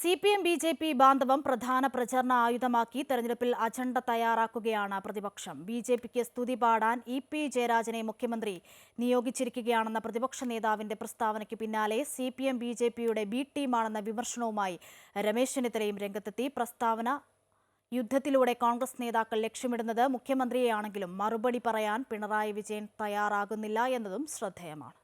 C P M B J P ബാന്ധവം പ്രധാന പ്രചരണ ആയുധമാക്കി തെരഞ്ഞെടുപ്പിൽ അജണ്ട തയ്യാറാക്കുകയാണ് പ്രതിപക്ഷം. ബി ജെ പിക്ക് സ്തുതി പാടാൻ ഇ പി ജയരാജനെ മുഖ്യമന്ത്രി നിയോഗിച്ചിരിക്കുകയാണെന്ന പ്രതിപക്ഷ നേതാവിന്റെ പ്രസ്താവനയ്ക്ക് പിന്നാലെ C P M B J പിയുടെ ബി ടീമാണെന്ന വിമർശനവുമായി രമേശ് ചെന്നിത്തലയും രംഗത്തെത്തി. പ്രസ്താവന യുദ്ധത്തിലൂടെ കോൺഗ്രസ് നേതാക്കൾ ലക്ഷ്യമിടുന്നത് മുഖ്യമന്ത്രിയെയാണെങ്കിലും മറുപടി പറയാൻ പിണറായി വിജയൻ തയ്യാറാകുന്നില്ല എന്നതും ശ്രദ്ധേയമാണ്.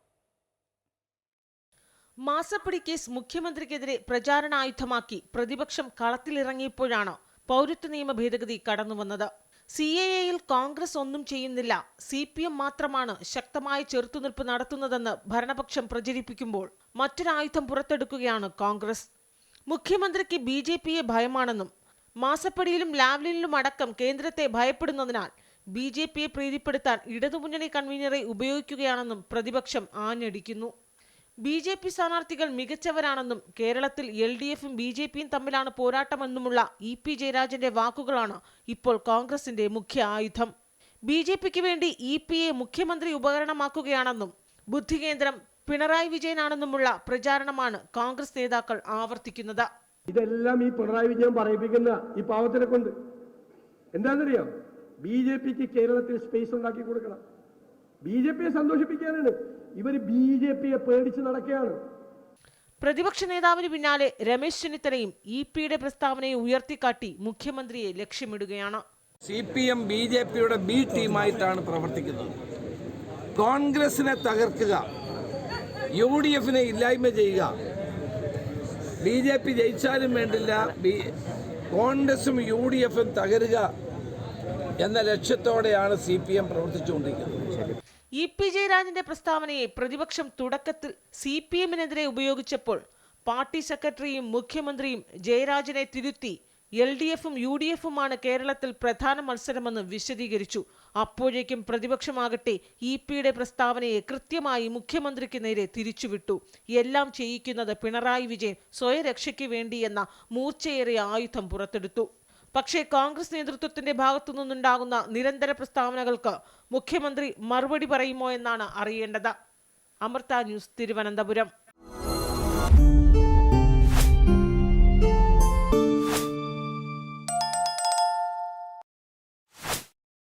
മാസപ്പടി കേസ് മുഖ്യമന്ത്രിക്കെതിരെ പ്രചാരണായുധമാക്കി പ്രതിപക്ഷം കളത്തിലിറങ്ങിയപ്പോഴാണ് പൗരത്വ നിയമ ഭേദഗതി കടന്നുവന്നത്. സി എ എയിൽ കോൺഗ്രസ് ഒന്നും ചെയ്യുന്നില്ല. സി പി എം മാത്രമാണ് ശക്തമായ ചെറുത്തുനിൽപ്പ് നടത്തുന്നതെന്ന് ഭരണപക്ഷം പ്രചരിപ്പിക്കുമ്പോൾ മറ്റൊരായുധം പുറത്തെടുക്കുകയാണ് കോൺഗ്രസ്. മുഖ്യമന്ത്രിക്ക് ബി ജെ പിയെ ഭയമാണെന്നും മാസപ്പടിയിലും ലാവ്ലിനിലും അടക്കം കേന്ദ്രത്തെ ഭയപ്പെടുന്നതിനാൽ ബി ജെ പിയെ പ്രീതിപ്പെടുത്താൻ ഇടതുമുന്നണി കൺവീനറെ ഉപയോഗിക്കുകയാണെന്നും പ്രതിപക്ഷം ആഞ്ഞടിക്കുന്നു. ബി ജെ പി സ്ഥാനാർത്ഥികൾ മികച്ചവരാണെന്നും കേരളത്തിൽ എൽ ഡി എഫും ബി ജെ പിയും തമ്മിലാണ് പോരാട്ടമെന്നുമുള്ള ഇ പി ജയരാജന്റെ വാക്കുകളാണ് ഇപ്പോൾ കോൺഗ്രസിന്റെ മുഖ്യ ആയുധം. ബി ജെ പിക്ക് വേണ്ടി ഇ പിയെ മുഖ്യമന്ത്രി ഉപകരണമാക്കുകയാണെന്നും ബുദ്ധികേന്ദ്രം പിണറായി വിജയനാണെന്നുമുള്ള പ്രചാരണമാണ് കോൺഗ്രസ് നേതാക്കൾ ആവർത്തിക്കുന്നത്. ഇതെല്ലാം ഈ പിണറായി വിജയൻ പറയിപ്പിക്കുന്ന ഈ പാവത്തിനെ കൊണ്ട്. എന്താണെന്നറിയാം? ബി ജെ പിക്ക് കേരളത്തിൽ സ്പേസ് ഉണ്ടാക്കി കൊടുക്കണം. ബി ജെ പിയെ സന്തോഷിപ്പിക്കാനാണ്. ഇവർ ബി ജെ പിയെ പേടിച്ച് നടക്കുകയാണ്. പ്രതിപക്ഷ നേതാവിന് പിന്നാലെ രമേശ് ചെന്നിത്തലയും ഇ പിയുടെ പ്രസ്താവനയെ ഉയർത്തിക്കാട്ടി മുഖ്യമന്ത്രിയെ ലക്ഷ്യമിടുകയാണ്. C P M B J പിയുടെ ബി ടീമായിട്ടാണ് പ്രവർത്തിക്കുന്നത്. കോൺഗ്രസിനെ തകർക്കുക യു ഡി എഫിനെ ഇല്ലായ്മ ചെയ്യുക. ബി ജെ പി ജയിച്ചാലും വേണ്ടില്ല. ബി കോൺഗ്രസും യു ഡി എഫും തകരുക. എന്ന ലക്ഷ്യത്തോടെയാണ് സി പി എം പ്രവർത്തിച്ചുകൊണ്ടിരിക്കുന്നത്. ഇ പി ജയരാജന്റെ പ്രസ്താവനയെ പ്രതിപക്ഷം തുടക്കത്തിൽ സി പി എമ്മിനെതിരെ ഉപയോഗിച്ചപ്പോൾ പാർട്ടി സെക്രട്ടറിയും മുഖ്യമന്ത്രിയും ജയരാജനെ തിരുത്തി എൽ ഡി എഫും യു ഡി എഫുമാണ് കേരളത്തിൽ പ്രധാന മത്സരമെന്ന് വിശദീകരിച്ചു. അപ്പോഴേക്കും പ്രതിപക്ഷമാകട്ടെ ഇ പിയുടെ പ്രസ്താവനയെ കൃത്യമായി മുഖ്യമന്ത്രിക്ക് നേരെ തിരിച്ചുവിട്ടു. എല്ലാം ചെയ്യിക്കുന്നത് പിണറായി വിജയൻ സ്വയരക്ഷയ്ക്ക് വേണ്ടിയെന്ന മൂർച്ചയേറിയ ആയുധം പുറത്തെടുത്തു. പക്ഷേ കോൺഗ്രസ് നേതൃത്വത്തിന്റെ ഭാഗത്തു നിന്നുണ്ടാകുന്ന നിരന്തര പ്രസ്താവനകൾക്ക് മുഖ്യമന്ത്രി മറുപടി പറയുമോ എന്നാണ് അറിയേണ്ടത്. അമൃത ന്യൂസ് തിരുവനന്തപുരം.